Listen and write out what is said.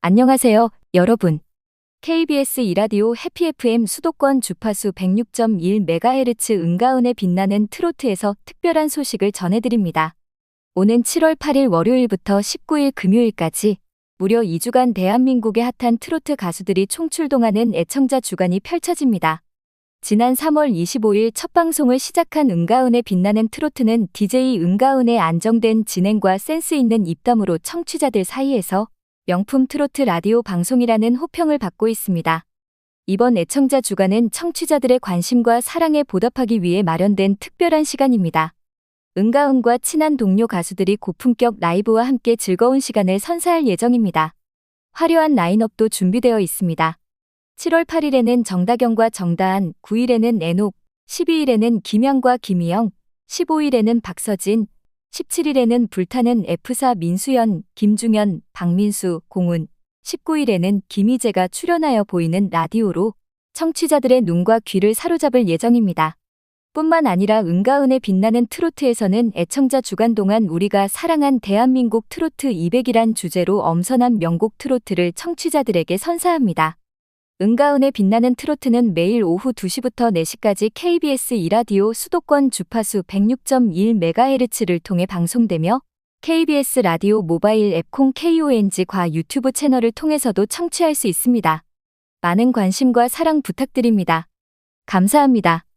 안녕하세요, 여러분. KBS 이라디오 해피 FM 수도권 주파수 106.1MHz 은가은에 빛나는 트로트에서 특별한 소식을 전해드립니다. 오는 7월 8일 월요일부터 19일 금요일까지 무려 2주간 대한민국의 핫한 트로트 가수들이 총출동하는 애청자 주간이 펼쳐집니다. 지난 3월 25일 첫 방송을 시작한 은가은에 빛나는 트로트는 DJ 은가은의 안정된 진행과 센스 있는 입담으로 청취자들 사이에서 명품 트로트 라디오 방송이라는 호평을 받고 있습니다. 이번 애청자 주간은 청취자들의 관심과 사랑에 보답하기 위해 마련된 특별한 시간입니다. 은가은과 친한 동료 가수들이 고품격 라이브와 함께 즐거운 시간을 선사할 예정입니다. 화려한 라인업도 준비되어 있습니다. 7월 8일에는 정다경과 정다한, 9일에는 애녹, 12일에는 김양과 김희영, 15일에는 박서진, 17일에는 불타는 F사 민수연, 김중현, 박민수, 공훈, 19일에는 김희재가 출연하여 보이는 라디오로 청취자들의 눈과 귀를 사로잡을 예정입니다. 뿐만 아니라 은가은에 빛나는 트로트에서는 애청자 주간 동안 우리가 사랑한 대한민국 트로트 200이란 주제로 엄선한 명곡 트로트를 청취자들에게 선사합니다. 은가은에 빛나는 트로트는 매일 오후 2시부터 4시까지 KBS 이라디오 수도권 주파수 106.1MHz를 통해 방송되며 KBS 라디오 모바일 앱 콩 KONG 과 유튜브 채널을 통해서도 청취할 수 있습니다. 많은 관심과 사랑 부탁드립니다. 감사합니다.